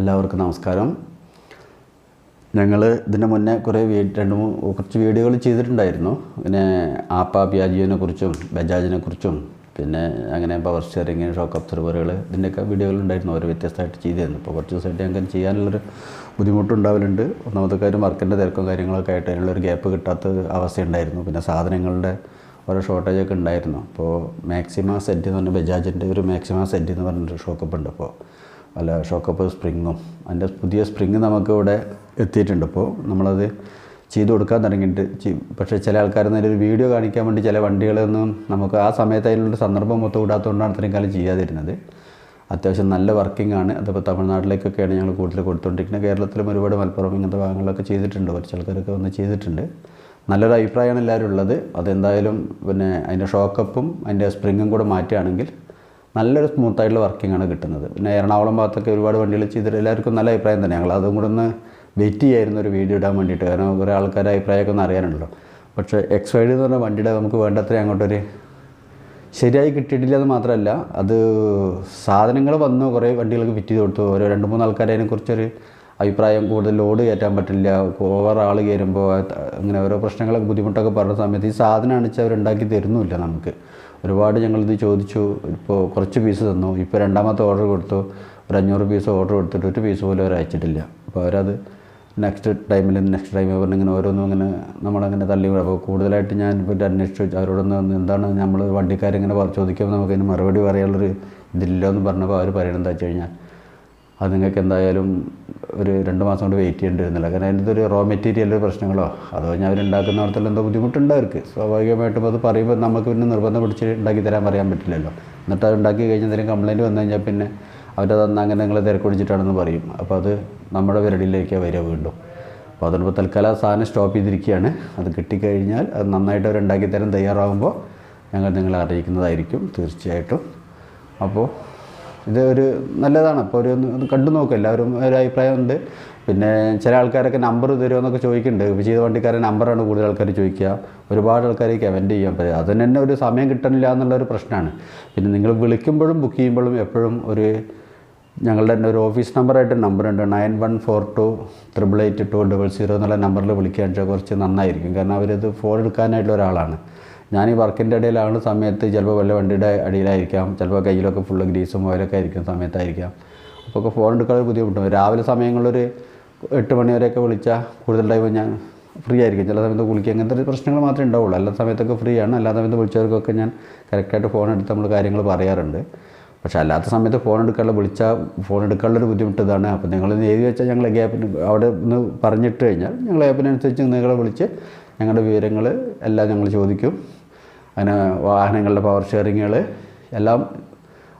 എല്ലാവർക്കും നമസ്കാരം. ഞങ്ങൾ ഇതിന്റെ മുന്നേ കുറേ രണ്ട് കുറച്ച് വീഡിയോകൾ ചെയ്തിട്ടുണ്ടായിരുന്നു. പിന്നെ ആപ്പ പിയാജിയോനെ കുറിച്ചും ബജാജിനെ കുറിച്ചും പിന്നെ അങ്ങനെ പവർ സ്റ്റിയറിങ് ഷോക്ക് അബ്സർവറുകൾ ഇതിന്റെയൊക്കെ വീഡിയോകൾ ഉണ്ടായിരുന്നു ഓരോ വ്യത്യസ്തമായിട്ട് ചെയ്തിരുന്നു. ഇപ്പോൾ കുറച്ച് ദിവസമായിട്ട് ഞങ്ങൾക്ക് ചെയ്യാനുള്ളൊരു ബുദ്ധിമുട്ടുണ്ടാവലുണ്ട്. ഒന്നാമത്തെ കാര്യം വർക്കിന്റെ തിരക്കും കാര്യങ്ങളൊക്കെ ആയിട്ട് അതിനുള്ളൊരു ഗ്യാപ്പ് കിട്ടാത്ത അവസ്ഥയുണ്ടായിരുന്നു. പിന്നെ സാധനങ്ങളുടെ ഓരോ ഷോർട്ടേജൊക്കെ ഉണ്ടായിരുന്നു. അപ്പോൾ മാക്സിമം സെറ്റ് എന്ന് പറഞ്ഞാൽ ബജാജിന്റെ ഒരു മാക്സിമം സെറ്റ് എന്ന് പറഞ്ഞൊരു ഷോക്കപ്പ് ഉണ്ട്. അപ്പോൾ അല്ല ഷോക്കപ്പ് സ്പ്രിങ്ങും അതിന്റെ പുതിയ സ്പ്രിങ് നമുക്ക് ഇവിടെ എത്തിയിട്ടുണ്ട്. ഇപ്പോൾ നമ്മളത് ചെയ്തു കൊടുക്കാൻ തുടങ്ങിയിട്ട് പക്ഷേ ചില ആൾക്കാർ ഒരു വീഡിയോ കാണിക്കാൻ വേണ്ടി ചില വണ്ടികളൊന്നും നമുക്ക് ആ സമയത്ത് അതിനുള്ള സന്ദർഭം മൊത്തം കൂടാത്തതുകൊണ്ടാണ് അത്രയും കാലം ചെയ്യാതിരുന്നത്. അത്യാവശ്യം നല്ല വർക്കിംഗ് ആണ്. അതിപ്പോൾ തമിഴ്നാട്ടിലേക്കൊക്കെയാണ് ഞങ്ങൾ കൂടുതൽ കൊടുത്തുകൊണ്ടിരിക്കുന്നത്. കേരളത്തിലും ഒരുപാട് മലപ്പുറം ഇങ്ങനത്തെ ഭാഗങ്ങളിലൊക്കെ ചെയ്തിട്ടുണ്ട്. കുറച്ച് ആൾക്കാരൊക്കെ വന്ന് ചെയ്തിട്ടുണ്ട്. നല്ലൊരു അഭിപ്രായമാണ് എല്ലാവരും ഉള്ളത്. അതെന്തായാലും പിന്നെ അതിന്റെ ഷോക്കപ്പും അതിന്റെ സ്പ്രിങ്ങും കൂടെ മാറ്റുകയാണെങ്കിൽ നല്ലൊരു സ്മൂത്തായിട്ടുള്ള വർക്കിംഗ് ആണ് കിട്ടുന്നത്. പിന്നെ എറണാകുളം ഭാഗത്തൊക്കെ ഒരുപാട് വണ്ടികൾ ചെയ്തിട്ട് എല്ലാവർക്കും നല്ല അഭിപ്രായം തന്നെ. ഞങ്ങൾ അതും കൂടെ ഒന്ന് വെയിറ്റ് ചെയ്യായിരുന്നു ഒരു വീഡിയോ ഇടാൻ വേണ്ടിയിട്ട്. കാരണം കുറേ ആൾക്കാരുടെ അഭിപ്രായമൊക്കെ ഒന്ന് അറിയാനുണ്ടല്ലോ. പക്ഷേ എക്സ് വൈഡ് എന്ന് പറഞ്ഞ വണ്ടിയുടെ നമുക്ക് വേണ്ടത്ര അങ്ങോട്ടൊരു ശരിയായി കിട്ടിയിട്ടില്ല എന്ന് മാത്രമല്ല അത് സാധനങ്ങൾ വന്നു കുറേ വണ്ടികൾക്ക് ഫിറ്റ് ചെയ്ത് കൊടുത്തു. ഓരോ രണ്ട് മൂന്ന് ആൾക്കാർ അതിനെക്കുറിച്ചൊരു അഭിപ്രായം കൂടുതൽ ലോഡ് കയറ്റാൻ പറ്റില്ല ഓവർ ആൾ കയറുമ്പോൾ അങ്ങനെ ഓരോ പ്രശ്നങ്ങളൊക്കെ ബുദ്ധിമുട്ടൊക്കെ പറഞ്ഞ സമയത്ത് ഈ സാധനം അണിച്ച് അവരുണ്ടാക്കി തരുന്നുമില്ല നമുക്ക്. ഒരുപാട് ഞങ്ങളിത് ചോദിച്ചു. ഇപ്പോൾ കുറച്ച് പീസ് തന്നു. ഇപ്പോൾ രണ്ടാമത്തെ ഓർഡർ കൊടുത്തു. ഒരു അഞ്ഞൂറ് പീസ് ഓർഡർ കൊടുത്തിട്ട് ഒരു പീസ് പോലും അവർ അയച്ചിട്ടില്ല. അപ്പോൾ അവരത് നെക്സ്റ്റ് ടൈമിൽ നെക്സ്റ്റ് ടൈം പറഞ്ഞ് ഇങ്ങനെ ഓരോന്നും ഇങ്ങനെ നമ്മളങ്ങനെ തള്ളി വിടും. അപ്പോൾ കൂടുതലായിട്ട് ഞാൻ ഇപ്പോൾ അന്വേഷിച്ചു. അവരോടൊന്ന് എന്താണ് നമ്മൾ വണ്ടിക്കാരിങ്ങനെ ചോദിക്കുമ്പോൾ നമുക്കതിന് മറുപടി പറയാനുള്ളൊരു ഇതില്ല എന്ന് പറഞ്ഞപ്പോൾ അവർ എന്താ വെച്ച് കഴിഞ്ഞാൽ അത് നിങ്ങൾക്ക് എന്തായാലും ഒരു രണ്ട് മാസം കൊണ്ട് വെയിറ്റ് ചെയ്യേണ്ടി വരുന്നില്ല കാരണം അതിന്റെ ഒരു റോ മെറ്റീരിയൽ പ്രശ്നങ്ങളോ അതോ കഴിഞ്ഞാൽ അവരുണ്ടാക്കുന്നിടത്തുള്ള എന്തോ ബുദ്ധിമുട്ടുണ്ട് സ്വാഭാവികമായിട്ടും അത് പറയുമ്പോൾ നമുക്ക് പിന്നെ നിർബന്ധം പിടിച്ച് ഉണ്ടാക്കി തരാൻ പറയാൻ പറ്റില്ലല്ലോ. എന്നിട്ട് അത് ഉണ്ടാക്കി കഴിഞ്ഞാൽ എന്തെങ്കിലും കംപ്ലയിന്റ് വന്നു കഴിഞ്ഞാൽ പിന്നെ അവരത് അന്ന് അങ്ങനെ നിങ്ങൾ തിരക്കൊടിച്ചിട്ടാണെന്ന് പറയും. അപ്പോൾ അത് നമ്മുടെ വിരടിയിലേക്കാണ് വരിക വീണ്ടും. അപ്പോൾ അതുകൊണ്ട് തൽക്കാലം സാധനം സ്റ്റോപ്പ് ചെയ്തിരിക്കുകയാണ്. അത് കിട്ടിക്കഴിഞ്ഞാൽ അത് നന്നായിട്ട് അവർ ഉണ്ടാക്കി തരാൻ തയ്യാറാകുമ്പോൾ ഞങ്ങൾ നിങ്ങളെ അറിയിക്കുന്നതായിരിക്കും തീർച്ചയായിട്ടും. അപ്പോൾ ഇത് ഒരു നല്ലതാണ്. അപ്പോൾ ഒരു ഒന്ന് കണ്ടു നോക്കും. എല്ലാവരും ഒരു അഭിപ്രായമുണ്ട്. പിന്നെ ചില ആൾക്കാരൊക്കെ നമ്പർ തരുമോ എന്നൊക്കെ ചോദിക്കുന്നുണ്ട്. വിജയ വണ്ടിക്കാരെ നമ്പറാണ് കൂടുതൽ ആൾക്കാർ ചോദിക്കുക. ഒരുപാട് ആൾക്കാർ കമന്റ് ചെയ്യാൻ പറ്റും അതിന് തന്നെ ഒരു സമയം കിട്ടണില്ല എന്നുള്ള ഒരു പ്രശ്നമാണ്. പിന്നെ നിങ്ങൾ വിളിക്കുമ്പോഴും ബുക്ക് ചെയ്യുമ്പോഴും എപ്പോഴും ഒരു ഞങ്ങളുടെ തന്നെ ഒരു ഓഫീസ് നമ്പറായിട്ട് നമ്പറുണ്ട് nine one four two triple eight two double zero എന്നുള്ള നമ്പറിൽ വിളിക്കുകയാണെന്ന് വെച്ചാൽ കുറച്ച് നന്നായിരിക്കും. കാരണം അവരിത് ഫോൺ എടുക്കാനായിട്ടുള്ള ഒരാളാണ്. ഞാൻ ഈ വർക്കിന്റെ ഇടയിലാണ് സമയത്ത് ചിലപ്പോൾ വല്ല വണ്ടിയുടെ അടിയിലായിരിക്കാം ചിലപ്പോൾ കയ്യിലൊക്കെ ഫുള്ള് ഗ്രീസും ഓയിലൊക്കെ ആയിരിക്കും സമയത്തായിരിക്കാം. അപ്പോൾ ഒക്കെ ഫോൺ എടുക്കാൻ ബുദ്ധിമുട്ടും. രാവിലെ സമയങ്ങളിലൊരു എട്ട് മണി വരെയൊക്കെ വിളിച്ചാൽ കൂടുതൽ ടൈം ഞാൻ ഫ്രീ ആയിരിക്കും. ചില സമയത്ത് കുളിക്കുക അങ്ങനത്തെ പ്രശ്നങ്ങൾ മാത്രമേ ഉണ്ടാവുള്ളൂ. എല്ലാ സമയത്തൊക്കെ ഫ്രീ ആണ്. എല്ലാ സമയത്ത് വിളിച്ചവർക്കൊക്കെ ഞാൻ കറക്റ്റായിട്ട് ഫോൺ എടുത്ത് നമ്മൾ കാര്യങ്ങൾ പറയാറുണ്ട്. പക്ഷേ അല്ലാത്ത സമയത്ത് ഫോൺ എടുക്കാനുള്ള വിളിച്ചാൽ ഫോൺ എടുക്കാനുള്ളൊരു ബുദ്ധിമുട്ട് ഇതാണ്. അപ്പോൾ നിങ്ങൾ എഴുതി വെച്ചാൽ ഞങ്ങൾ ഗ്യാപ്പിന് അവിടെ ഒന്ന് പറഞ്ഞിട്ട് കഴിഞ്ഞാൽ ഞങ്ങൾ ഗ്യാപ്പിനനുസരിച്ച് നിങ്ങളെ വിളിച്ച് ഞങ്ങളുടെ വിവരങ്ങൾ എല്ലാം ഞങ്ങൾ ചോദിക്കും. അങ്ങനെ വാഹനങ്ങളുടെ പവർ ഷെയറിങ്ങുകൾ എല്ലാം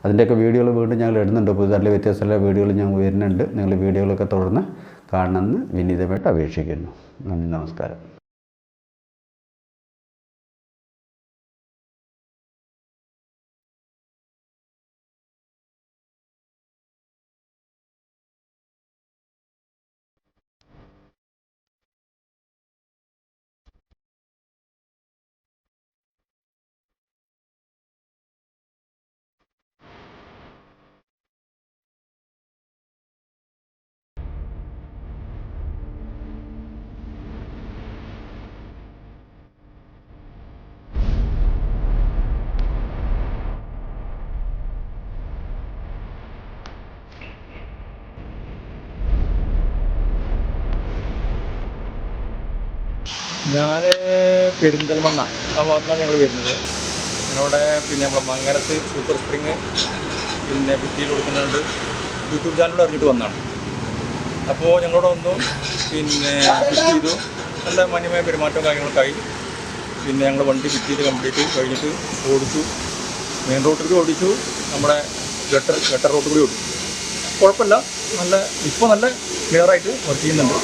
അതിന്റെയൊക്കെ വീഡിയോകൾ വീണ്ടും ഞങ്ങൾ ഇടുന്നുണ്ട്. പുതുതായിട്ടുള്ള വ്യത്യസ്തമായ വീഡിയോകൾ ഞങ്ങൾ വരുന്നുണ്ട് നിങ്ങൾ വീഡിയോകളൊക്കെ തുടർന്ന് കാണണമെന്ന് വിനീതമായിട്ട് അപേക്ഷിക്കുന്നു. നന്ദി നമസ്കാരം. ഞാൻ പെരിന്തൽമണ്ണ. ആ ഭാഗത്താണ് ഞങ്ങൾ വരുന്നത്. ഞങ്ങളുടെ പിന്നെ നമ്മുടെ മങ്ങനത്ത് സൂപ്പർ സ്പ്രിങ് പിന്നെ ഭിത്തിയിൽ കൊടുക്കുന്നുണ്ട്. യൂട്യൂബ് ചാനലിൽ അറിഞ്ഞിട്ട് വന്നതാണ് അപ്പോൾ ഞങ്ങളോട് വന്നു. പിന്നെ ഫിറ്റ് ചെയ്തു. നല്ല മാന്യമായ പെരുമാറ്റവും കാര്യങ്ങളൊക്കെ പിന്നെ ഞങ്ങൾ വണ്ടി ഫിറ്റ് ചെയ്ത് കംപ്ലീറ്റ് കഴിഞ്ഞിട്ട് ഓടിച്ചു. മെയിൻ റോട്ടിൽ ഓടിച്ചു. നമ്മുടെ ഗട്ടർ ഗട്ടർ റോട്ടിൽ കൂടി ഓടിച്ചു. കുഴപ്പമില്ല. നല്ല ഇപ്പോൾ നല്ല ക്ലിയറായിട്ട് വർക്ക് ചെയ്യുന്നുണ്ട്.